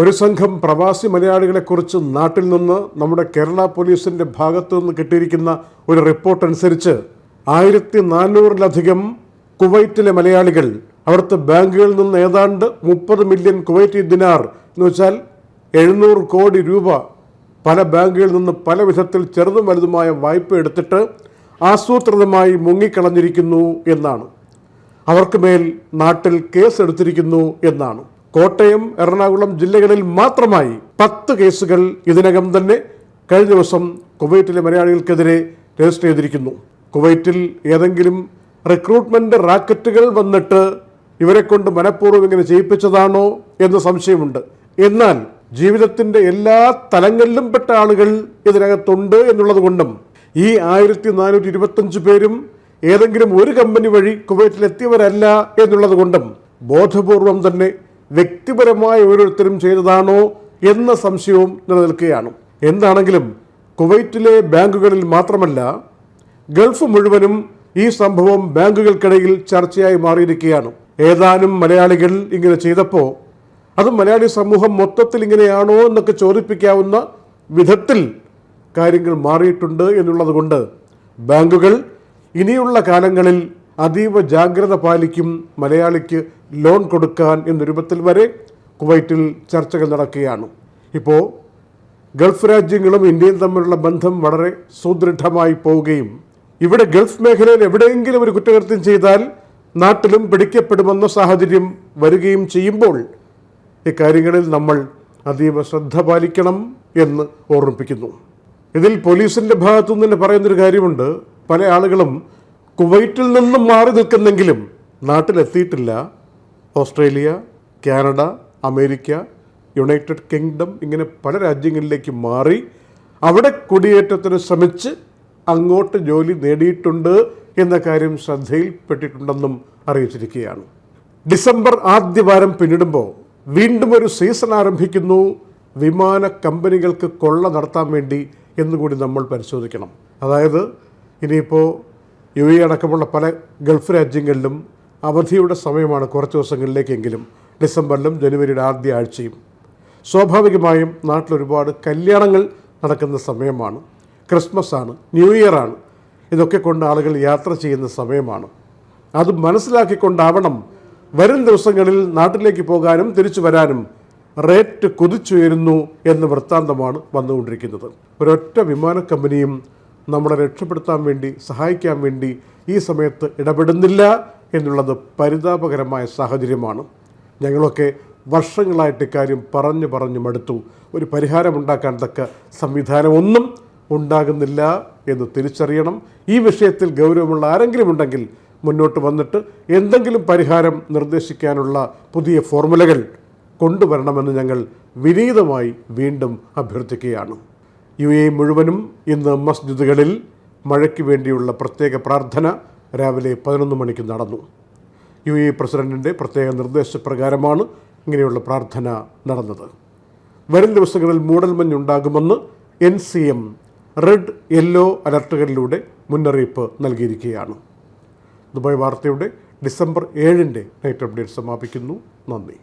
ഒരു സംഘം പ്രവാസി മലയാളികളെക്കുറിച്ച് നാട്ടിൽ നിന്ന് നമ്മുടെ കേരള പോലീസിന്റെ ഭാഗത്തു നിന്ന് കിട്ടിയിരിക്കുന്ന ഒരു റിപ്പോർട്ട് അനുസരിച്ച് ആയിരത്തി നാനൂറിലധികം കുവൈറ്റിലെ മലയാളികൾ അവിടുത്തെ ബാങ്കുകളിൽ നിന്ന് ഏതാണ്ട് മുപ്പത് മില്യൺ കുവൈറ്റി ദിനാർ എന്ന് വെച്ചാൽ എഴുന്നൂറ് കോടി രൂപ പല ബാങ്കുകളിൽ നിന്ന് പല വിധത്തിൽ ചെറുതും വലുതുമായ വായ്പ എടുത്തിട്ട് ആസൂത്രിതമായി മുങ്ങിക്കളഞ്ഞിരിക്കുന്നു എന്നാണ്. അവർക്ക് മേൽ നാട്ടിൽ കേസെടുത്തിരിക്കുന്നു എന്നാണ്. കോട്ടയം എറണാകുളം ജില്ലകളിൽ മാത്രമായി പത്ത് കേസുകൾ ഇതിനകം തന്നെ കഴിഞ്ഞ ദിവസം കുവൈറ്റിലെ മലയാളികൾക്കെതിരെ രജിസ്റ്റർ ചെയ്തിരിക്കുന്നു. കുവൈറ്റിൽ ഏതെങ്കിലും റിക്രൂട്ട്മെന്റ് റാക്കറ്റുകൾ വന്നിട്ട് ഇവരെ കൊണ്ട് മനഃപൂർവം ഇങ്ങനെ ചെയ്യിപ്പിച്ചതാണോ എന്ന് സംശയമുണ്ട്. എന്നാൽ ജീവിതത്തിന്റെ എല്ലാ തലങ്ങളിലും പെട്ട ആളുകൾ ഇതിനകത്തുണ്ട് എന്നുള്ളത് കൊണ്ടും ഈ ആയിരത്തി നാനൂറ്റി ഇരുപത്തഞ്ച് പേരും ഏതെങ്കിലും ഒരു കമ്പനി വഴി കുവൈറ്റിലെത്തിയവരല്ല എന്നുള്ളത് കൊണ്ടും ബോധപൂർവം തന്നെ വ്യക്തിപരമായ ഓരോരുത്തരും ചെയ്തതാണോ എന്ന സംശയവും നിലനിൽക്കുകയാണ്. എന്താണെങ്കിലും കുവൈറ്റിലെ ബാങ്കുകളിൽ മാത്രമല്ല ഗൾഫ് മുഴുവനും ഈ സംഭവം ബാങ്കുകൾക്കിടയിൽ ചർച്ചയായി മാറിയിരിക്കുകയാണ്. ഏതാനും മലയാളികൾ ഇങ്ങനെ ചെയ്തപ്പോൾ അത് മലയാളി സമൂഹം മൊത്തത്തിൽ ഇങ്ങനെയാണോ എന്നൊക്കെ ചോദിപ്പിക്കാവുന്ന വിധത്തിൽ കാര്യങ്ങൾ മാറിയിട്ടുണ്ട് എന്നുള്ളത് കൊണ്ട് ബാങ്കുകൾ ഇനിയുള്ള കാലങ്ങളിൽ അതീവ ജാഗ്രത പാലിക്കും മലയാളിക്ക് ലോൺ കൊടുക്കാൻ എന്ന രൂപത്തിൽ വരെ കുവൈറ്റിൽ ചർച്ചകൾ നടക്കുകയാണ്. ഇപ്പോൾ ഗൾഫ് രാജ്യങ്ങളും ഇന്ത്യയും തമ്മിലുള്ള ബന്ധം വളരെ സുദൃഢമായി പോവുകയും ഇവിടെ ഗൾഫ് മേഖലയിൽ എവിടെയെങ്കിലും ഒരു കുറ്റകൃത്യം ചെയ്താൽ നാട്ടിലും പിടിക്കപ്പെടുമെന്ന സാഹചര്യം വരികയും ചെയ്യുമ്പോൾ ഇക്കാര്യങ്ങളിൽ നമ്മൾ അതീവ ശ്രദ്ധ പാലിക്കണം എന്ന് ഓർമ്മിപ്പിക്കുന്നു. ഇതിൽ പോലീസിന്റെ ഭാഗത്തു നിന്ന് തന്നെ പറയുന്നൊരു കാര്യമുണ്ട്. പല ആളുകളും കുവൈറ്റിൽ നിന്നും മാറി നിൽക്കുന്നെങ്കിലും നാട്ടിലെത്തിയിട്ടില്ല. Australia Canada America United Kingdom ഇങ്ങനെ പല രാജ്യങ്ങളിലേക്ക് മാറി അവിടെ കുടിയേറ്റത്തിന് ശ്രമിച്ച് അങ്ങോട്ട് ജോലി നേടിയിട്ടുണ്ട് എന്ന കാര്യം ശ്രദ്ധയിൽപ്പെട്ടിട്ടുണ്ടെന്നും അറിയിച്ചിരിക്കുകയാണ്. ഡിസംബർ ആദ്യവാരം പിന്നിടുമ്പോൾ വീണ്ടും ഒരു സീസൺ ആരംഭിക്കുന്നു. വിമാന കമ്പനികൾക്ക് കൊള്ള നടത്താൻ വേണ്ടി എന്നുകൂടി നമ്മൾ പരിശോധിക്കണം. അതായത് ഇനിയിപ്പോൾ യു എ അടക്കമുള്ള പല ഗൾഫ് രാജ്യങ്ങളിലും അവധിയുടെ സമയമാണ് കുറച്ച് ദിവസങ്ങളിലേക്കെങ്കിലും ഡിസംബറിലും ജനുവരിയുടെ ആദ്യ ആഴ്ചയും. സ്വാഭാവികമായും നാട്ടിൽ ഒരുപാട് കല്യാണങ്ങൾ നടക്കുന്ന സമയമാണ്. ക്രിസ്മസ് ആണ് ന്യൂ ഇയർ ആണ്. ഇതൊക്കെ കൊണ്ട് ആളുകൾ യാത്ര ചെയ്യുന്ന സമയമാണ്. അത് മനസ്സിലാക്കിക്കൊണ്ടാവണം വരും ദിവസങ്ങളിൽ നാട്ടിലേക്ക് പോകാനും തിരിച്ചു വരാനും റേറ്റ് കുതിച്ചുയരുന്നു എന്ന വൃത്താന്തമാണ് വന്നുകൊണ്ടിരിക്കുന്നത്. ഒരൊറ്റ വിമാന കമ്പനിയും നമ്മളെ രക്ഷപ്പെടുത്താൻ വേണ്ടി സഹായിക്കാൻ വേണ്ടി ഈ സമയത്ത് ഇടപെടുന്നില്ല എന്നുള്ളത് പരിതാപകരമായ സാഹചര്യമാണ്. ഞങ്ങളൊക്കെ വർഷങ്ങളായിട്ട് ഇക്കാര്യം പറഞ്ഞു പറഞ്ഞു മടുത്തു ഒരു പരിഹാരം പരിഹാരമുണ്ടാക്കാൻ തക്ക സംവിധാനമൊന്നും ഉണ്ടാകുന്നില്ല എന്ന് തിരിച്ചറിയണം. ഈ വിഷയത്തിൽ ഗൗരവമുള്ള ആരെങ്കിലും ഉണ്ടെങ്കിൽ മുന്നോട്ട് വന്നിട്ട് എന്തെങ്കിലും പരിഹാരം നിർദ്ദേശിക്കാനുള്ള പുതിയ ഫോർമുലകൾ കൊണ്ടുവരണമെന്ന് ഞങ്ങൾ വിനീതമായി വീണ്ടും അഭ്യർത്ഥിക്കുകയാണ്. യു എ മുഴുവനും ഇന്ന് മസ്ജിദുകളിൽ മഴയ്ക്ക് വേണ്ടിയുള്ള പ്രത്യേക പ്രാർത്ഥന രാവിലെ പതിനൊന്ന് മണിക്ക് നടന്നു. യു എ പ്രസിഡന്റിന്റെ പ്രത്യേക നിർദ്ദേശപ്രകാരമാണ് ഇങ്ങനെയുള്ള പ്രാർത്ഥന നടന്നത്. വരും ദിവസങ്ങളിൽ മൂടൽമഞ്ഞുണ്ടാകുമെന്ന് N C M red yellow അലർട്ടുകളിലൂടെ മുന്നറിയിപ്പ് നൽകിയിരിക്കുകയാണ്. ദുബായ് വാർത്തയുടെ ഡിസംബർ ഏഴിന്റെ നൈറ്റ് അപ്ഡേറ്റ് സമാപിക്കുന്നു. നന്ദി.